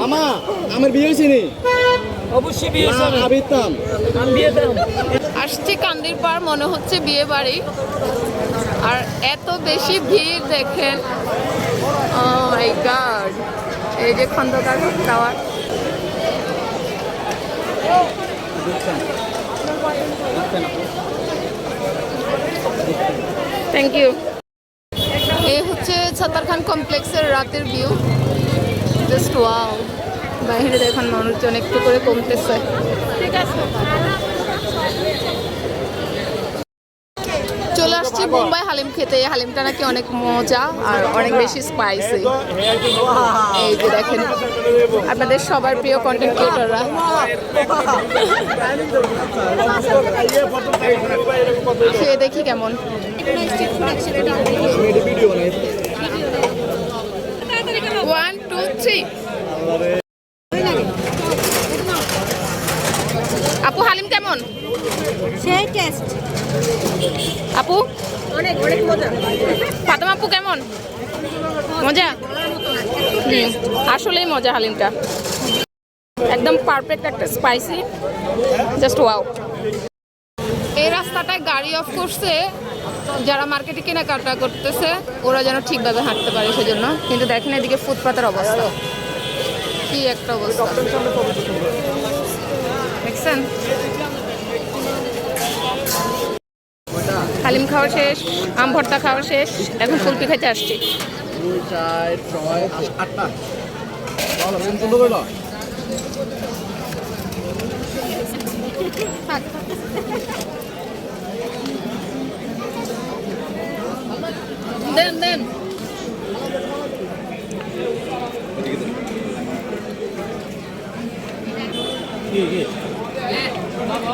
মামা আমার বিয়ে হয়েছে নি? অবশ্যই বিয়ে ভাবিতাম আমি বিয়ে আসছি কান্দির পার মনে হচ্ছে বিয়ে বাড়ি। আর এত বেশি ভিড় দেখেন। গড এই যে খন্দকার টাওয়ার। থ্যাংক ইউ এই হচ্ছে ছাতার খান কমপ্লেক্সের রাতের ভিউ। জাস্ট ওয়াও বাইরে দেখুন, মানুষজন একটু করে কমতেছে। ঠিক আছে চলে আসছি মুম্বাই হালিম খেতে, হালিমটা নাকি অনেক মজা আর অনেক বেশি স্পাইসি এই যে দেখেন, আপনাদের সবার প্রিয় কন্টেন্ট ক্রিয়েটররা খেয়ে দেখি কেমন। আপু হালিম কেমন? সেই টেস্ট আপু? অনেক অনেক মজা। ফাতেমা আপু কেমন? মজা? হুম আসলেই মজা হালিমটা। একদম পারফেক্ট একটা স্পাইসি জাস্ট ওয়াও এই রাস্তাটায় গাড়ি অফ করছে যারা মার্কেটে কেনাকাটা করতেছে ওরা যেন ঠিকভাবে হাঁটতে পারে সেজন্য। কিন্তু দেখেন এদিকে ফুটপাতের অবস্থা। কি একটা অবস্থা। দেখছেন হালিম খাওয়া শেষ, আম ভর্তা খাওয়া শেষ, এখন ফুলপি খাইতে আসছি। দেন দেন। কি কি?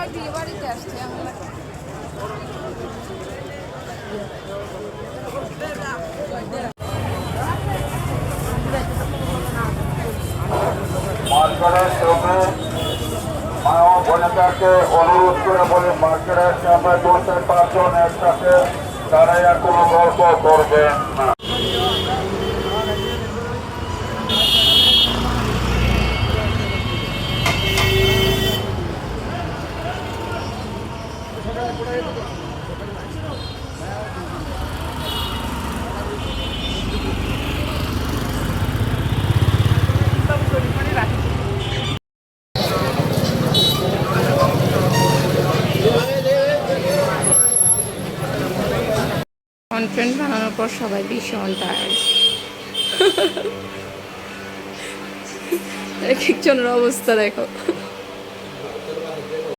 হয় বিয়ে বাড়িতে আসছে মার্কেটের সঙ্গে মা ও অনুরোধ করে বলি, মার্কেটের সামনে দু চার পাঁচজন একসাথে দাঁড়াইয়া কোনো গল্প করবেন না। কন্টেন্ট বানানোর পর সবাই ভীষণ টায়ার্ড এক একজনের অবস্থা দেখো।